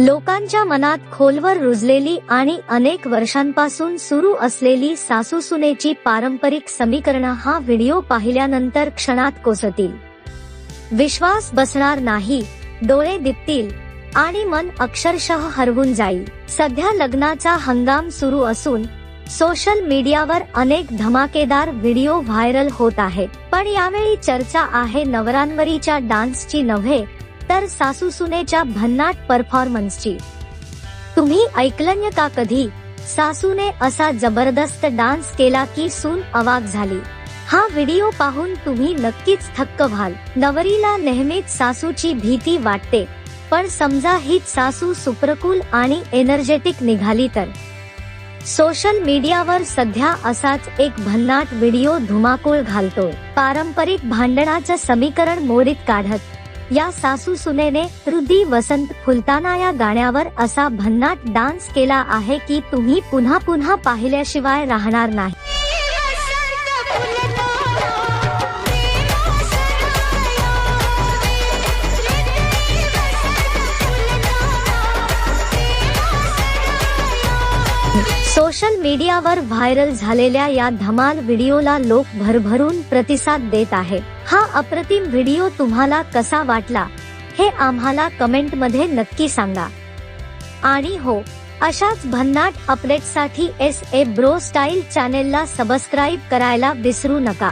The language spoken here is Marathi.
लोकांच्या मनात खोलवर रुजलेली आणि अनेक वर्षांपासून सुरू असलेली सासू सुनेची पारंपरिक समीकरणं हा व्हिडिओ पाहिल्यानंतर क्षणात कोसतील विश्वास बसणार नाही डोळे दिपतील आणि मन अक्षरशः हरवून जाईल. सध्या लग्नाचा हंगाम सुरू असून सोशल मीडियावर अनेक धमाकेदार व्हिडिओ व्हायरल होत आहेत. पण यावेळी चर्चा आहे नवरांवरीच्या डान्सची नव्हे तर सासू सुनेच्या भन्नाट परफॉर्मन्सची. तुम्ही ऐकलं का कधी? सासूने असा जबरदस्त डान्स केला की सून अवाक झाली. हा व्हिडिओ पाहून तुम्ही नक्कीच थक्क व्हाल. नवरीला नेहमीच सासूची भीती वाटते. पण समजा हीच सासू सुप्रकुल आणि एनर्जेटिक निघाली तर. सोशल मीडियावर सध्या असाच एक भन्नाट व्हिडिओ धुमाकूळ घालतोय. पारंपरिक भांडणाचं समीकरण मोडीत काढत. या सासू सुनेने हृदी वसंत फुलताना या गाण्यावर असा भन्नाट डान्स केला आहे की तुम्ही पुन्हा पुन्हा पाहिल्याशिवाय राहणार नाही. सोशल मीडियावर व्हायरल झालेल्या या धमाल व्हिडिओला लोक भरभरून प्रतिसाद देत आहे. हा अप्रतिम व्हिडिओ तुम्हाला कसा वाटला? हे आम्हाला कमेंटमध्ये नक्की सांगा. आणि हो अशाच भन्नाट अपडेटसाठी एस ए ब्रो स्टाईल चॅनेलला सबस्क्राईब करायला विसरू नका.